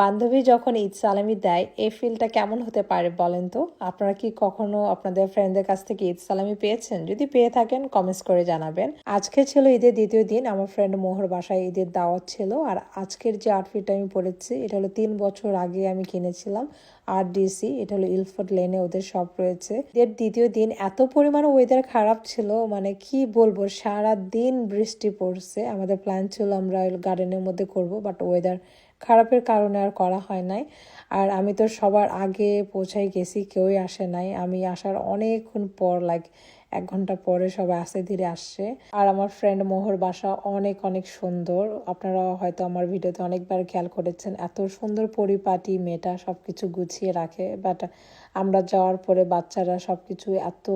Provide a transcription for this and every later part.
বান্ধবী যখন ঈদ সালামি দেয়, এই ফিলটা কেমন হতে পারে বলেন তো? আপনারা কি কখনো আপনাদের ফ্রেন্ডদের কাছ থেকে ঈদ সালামি পেয়েছেন? যদি পেয়ে থাকেন কমেন্টস করে জানাবেন। আজকে ছিল ঈদের দ্বিতীয় দিন, আমার ফ্রেন্ড মোহর বাসায় ঈদের দাওয়াত ছিল। আর আজকের যে আউটফিটটা আমি পরেছি, এটা হলো তিন বছর আগে আমি কিনেছিলাম আর ডিসি এটা হলো ইলফোর্ড লেনে ওদের সব রয়েছে। এর দ্বিতীয় দিন এত পরিমাণে ওয়েদার খারাপ ছিল মানে কি বলব সারা দিন বৃষ্টি পড়ছে। আমাদের প্ল্যান ছিল আমরা গার্ডেনের মধ্যে করব বাট ওয়েদার খারাপের কারণে আর করা হয় নাই। আর আমি তো সবার আগে পৌঁছাই গেছি, কেউই আসে নাই। আমি আসার অনেকক্ষণ পর লাইক এক ঘণ্টা পরে সবাই আস্তে ধীরে আসছে আর আমার ফ্রেন্ড মোহর বাসা অনেক অনেক সুন্দর। আপনারা হয়তো আমার ভিডিওতে অনেকবার খেয়াল করেছেন, এত সুন্দর পরিপাটি মেয়েটা সবকিছু গুছিয়ে রাখে। বাট আমরা যাওয়ার পরে বাচ্চারা সবকিছু এত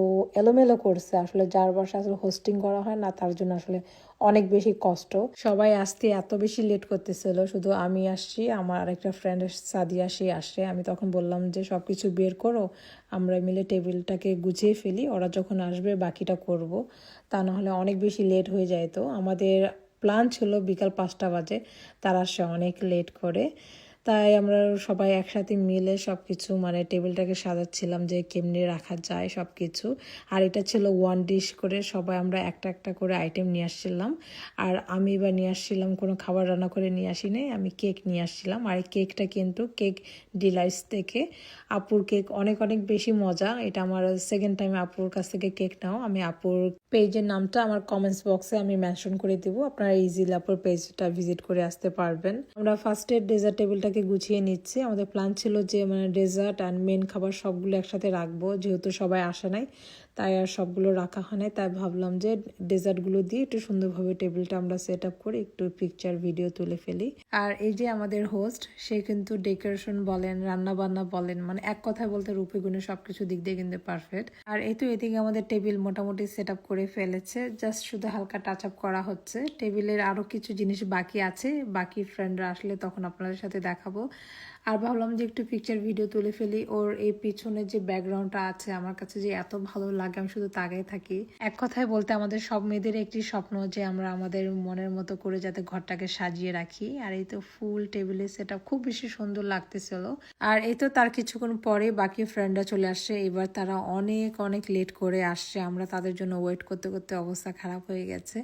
এলোমেলো করছে, আসলে যার বাসা আসলে হোস্টিং করা হয় না, তার জন্য আসলে অনেক বেশি কষ্ট। সবাই আসতে এত বেশি লেট করতেছিল, শুধু আমি আসছি, আমার আরেকটা ফ্রেন্ড সাদিয়া, সে আসছে আমি তখন বললাম যে সব কিছু বের করো, আমরা মিলে টেবিলটাকে গুছিয়ে ফেলি। ওরা যখন আসবে বাকিটা করব। তা না হলে অনেক বেশি লেট হয়ে যায় তো। আমাদের প্ল্যান ছিল বিকাল পাঁচটা বাজে, তারা সে অনেক লেট করে। তাই আমরা সবাই একসাথে মিলে সব কিছু মানে টেবিলটাকে সাজাচ্ছিলাম যে কেমনি রাখা যায় সব কিছু আর এটা ছিল ওয়ান ডিশ করে সবাই আমরা একটা একটা করে আইটেম নিয়ে আসছিলাম। আর আমি এবার নিয়ে আসছিলাম, কোনো খাবার রান্না করে নিয়ে আসি নাই আমি কেক নিয়ে আসছিলাম। আর এই কেকটা কিন্তু কেক ডিলাইস থেকে আপুর কেক অনেক অনেক বেশি মজা। এটা আমার সেকেন্ড টাইম আপুর কাছ থেকে কেক নাও। আমি আপুর পেজের নামটা আমার কমেন্টস বক্সে আমি মেনশন করে দিব। আপনারা ইজি আপুর পেজটা ভিজিট করে আসতে পারবেন। আমরা ফার্স্ট এড ডেজার্ট টেবিলটাকে গুছিয়ে নিচ্ছি। আমাদের প্ল্যান ছিল যে মানে ডেজার্ট অ্যান্ড মেন খাবার সবগুলো একসাথে রাখব, যেহেতু সবাই আসে নাই। তাই আর সবগুলো রাখা হয় নাই। তাই ভাবলাম যে ডেজার্টগুলো দিয়ে একটু সুন্দরভাবে টেবিলটা আমরা সেট আপ করে একটু পিকচার ভিডিও তুলে ফেলি। আর এই যে আমাদের হোস্ট সে কিন্তু ডেকোরেশন বলেন রান্না বান্না বলেন মানে এক কথায় বলতে রূপে গুণে সবকিছু দিক দিয়ে কিন্তু পারফেক্ট আর এই তো এদিকে আমাদের টেবিল মোটামুটি সেট আপ করে ফেলেছে। জাস্ট শুধু হালকা টাচ আপ করা হচ্ছে। টেবিলের আরও কিছু জিনিস বাকি আছে। বাকি ফ্রেন্ডরা আসলে তখন আপনাদের সাথে দেখাবো। আর ভাবলাম যে একটু পিকচার ভিডিও তুলে ফেলি। ওর এই পিছনে যে ব্যাকগ্রাউন্ডটা আছে, আমার কাছে যে এত ভালো লাগে, আমি শুধু তাকাই থাকি। এক কথায় বলতে আমাদের সব মেয়েদের একটি স্বপ্ন যে আমরা আমাদের মনের মতো করে যাতে ঘরটাকে সাজিয়ে রাখি। আর এই তো ফুল টেবিলে সেটা খুব বেশি সুন্দর লাগতেছিল। আর এই তো তার কিছুক্ষণ পরে বাকি ফ্রেন্ডরা চলে আসছে এবার তারা অনেক অনেক লেট করে আসছে। আমরা তাদের জন্য ওয়েট করতে করতে অবস্থা খারাপ হয়ে গেছে।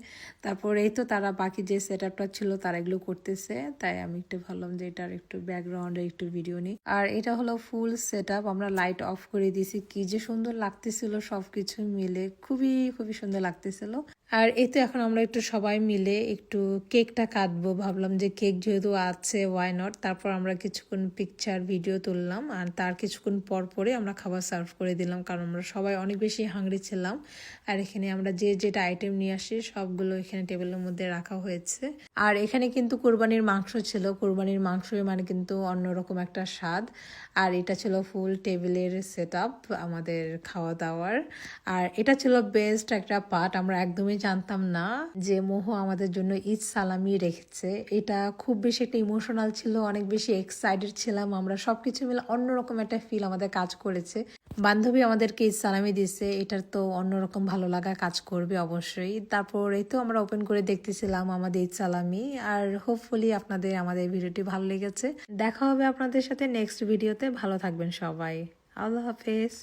তারপর এই তো তারা বাকি যে সেট ছিল, তারা এগুলো করতেছে। তাই আমি একটু ভাবলাম যে এটার একটু ব্যাকগ্রাউন্ডে একটু ভিডিও নিই। আর এটা হলো ফুল সেট আমরা লাইট অফ করে দিয়েছি। কি যে সুন্দর লাগতেছিল সবকিছু মিলে। খুবই খুবই সুন্দর লাগতেছিল। আর এই তো এখন আমরা একটু সবাই মিলে একটু কেকটা কাটবো। ভাবলাম যে কেক যেহেতু আছে ওয়াই নট তারপর আমরা কিছুক্ষণ পিকচার ভিডিও তুললাম। আর তার কিছুক্ষণ পর পরে আমরা খাবার সার্ভ করে দিলাম। কারণ আমরা সবাই অনেক বেশি হাংরি ছিলাম। আর এখানে আমরা যে যেটা আইটেম নিয়ে আসি, সবগুলো এখানে টেবিলের মধ্যে রাখা হয়েছে। আর এখানে কিন্তু কোরবানির মাংস ছিল। কোরবানির মাংস মানে কিন্তু অন্যরকম একটা স্বাদ। আর এটা ছিল ফুল টেবিলের সেট আমাদের খাওয়া দাওয়ার আর এটা ছিল বেস্ট একটা পার্ট আমরা একদমই জানতাম না যে মোহ আমাদের জন্য ঈদ সালামি রেখেছে। এটা খুব বেশি একটা ইমোশনাল ছিল, অনেক বেশি এক্সাইটেড ছিলাম আমরা। সব কিছু মিলে অন্যরকম একটা ফিল আমাদের কাজ করেছে। বান্ধবী আমাদেরকে ঈদ সালামি দিছে এটার তো অন্যরকম ভালো লাগা কাজ করবে অবশ্যই। তারপর এই তো আমরা ওপেন করে দেখতেছিলাম আমাদের ঈদ সালামি, আর হোপফুলি আপনাদের আমাদের ভিডিওটি ভালো লেগেছে। দেখা হবে আপনাদের সাথে নেক্সট ভিডিওতে ভালো থাকবেন সবাই। আল্লাহ হাফেজ।